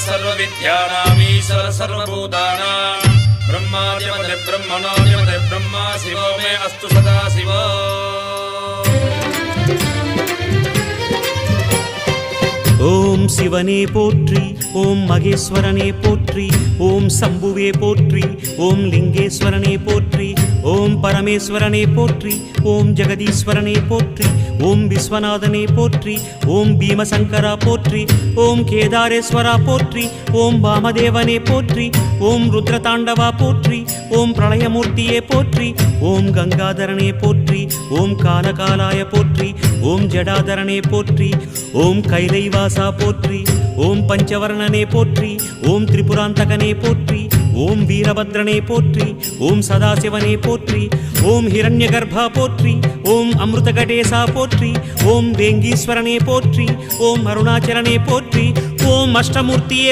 सर्वविद्यानामीश्वर सर्वभूतानां ब्रह्मादिपदे ब्रह्मणोऽधिपदे ब्रह्मा शिवो मे अस्तु सदा शिवो ஓம் சிவனே போற்றி ஓம் மகேஸ்வரனே போற்றி ஓம் சம்புவே போற்றி ஓம் லிங்கேஸ்வரனே போற்றி ஓம் பரமேஸ்வரனை போற்றி ஓம் ஜெகதீஸ்வரனை போற்றி ஓம் விஸ்வநாதனை போற்றி ஓம் பீமசங்கரா போற்றி ஓம் கேதாரேஸ்வரா போற்றி ஓம் வாமதேவனை போற்றி ஓம் ருத்ரதாண்டவா போற்றி ஓம் பிரளயமூர்த்தியே போற்றி ஓம் கங்காதரனே போற்றி ஓம் காலகாலாய போற்றி ஓம் ஜடாதரனே போற்றி ஓம் கைலைவாசா போற்றி ஓம் பஞ்சவர்ணனே போற்றி ஓம் திரிபுராந்தகனே போற்றி ஓம் வீரபத்ரனே போற்றி ஓம் சதாசிவனே போற்றி ஓம் ஹிரண்ய கர்ப்பா போற்றி ஓம் அமிர்த கடேசா போற்றி ஓம் வேங்கீஸ்வரனே போற்றி ஓம் அருணாச்சலனே போற்றி ஓம் அஷ்டமூர்த்தியே